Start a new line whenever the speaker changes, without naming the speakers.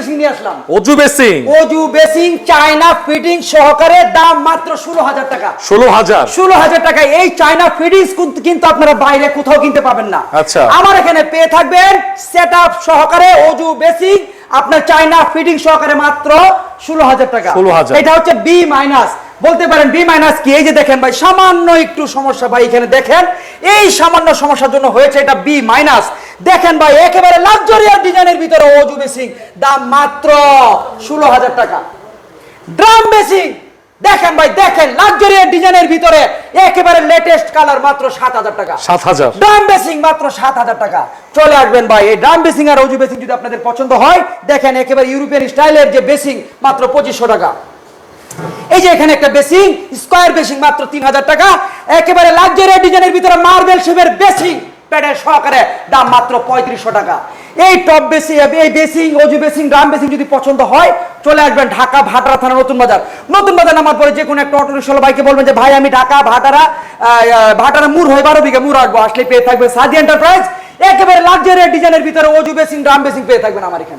Basin নিয়ে আসলাম।
অজু basin?
অজু বেসিং চায়না ফিটিং সহকারে দাম মাত্র ষোলো হাজার টাকা।
ষোলো হাজার?
ষোলো হাজার টাকায় এই চায়না ফিটিংস কিন্তু আপনারা বাইরে কোথাও কিনতে পাবেন না।
আচ্ছা।
আমার এখানে পেয়ে থাকবেন সেট আপ সহকারে অজু বেসিং আপনার চায়না ফিটিং সহকারে মাত্র ষোলো হাজার টাকা।
16,000
এটা হচ্ছে বি মাইনাস বলতে পারেন বি মাইনাস কি? এই যে দেখেন ভাই সামান্য একটু সমস্যা ভাই এখানে দেখেন। এই সামান্য সমস্যার জন্য হয়েছে এটা বি মাইনাস দেখেন ভাই একেবারে লাক্সারিয়ার ডিজাইনের ভিতরে অজু বেসিং দাম মাত্র ষোলো হাজার টাকা। ড্রাম বেসিং দেখেন ভাই দেখেন লাক্সারিয়ার ডিজাইনের ভিতরে একেবারে লেটেস্ট কালার মাত্র সাত হাজার টাকা।
সাত হাজার।
ড্রাম বেসিং মাত্র সাত হাজার টাকা। চলে আসবেন ভাই এই ড্রাম বেসিং আর অজু বেসিং যদি আপনাদের পছন্দ হয় দেখেন একেবারে ইউরোপিয়ান স্টাইলের যে বেসিং মাত্র পঁচিশশো টাকা। এই যে এখানে একটা বেসিং স্কোয়ার বেসিং মাত্র তিন হাজার টাকা। একেবারে লাক্সারি ডিজাইনের ভিতরে মার্বেল শেপের বেসিং প্যাডের সহকারে দাম মাত্র পঁয়ত্রিশশো টাকা। এই টপ বেসিং এই বেসিং অজু বেসিং ড্রাম বেসিং যদি পছন্দ হয়, চলে আসবেন ঢাকা ভাটারা থানা নতুন বাজার। নতুন বাজার নামার পরে যে কোনো একটা অটো রিক্সা ভাইকে বলবেন যে, ভাই, আমি ঢাকা ভাটারা ভাটারা মুর হয়ে বারো বিঘে মুর আসব আসলে পেয়ে থাকবে সাদি এন্টারপ্রাইজ একেবারে লাক্সারি ডিজাইনের ভিতরে অজু বেসিং ড্রাম বেসিং পেয়ে থাকবেন আমার এখানে।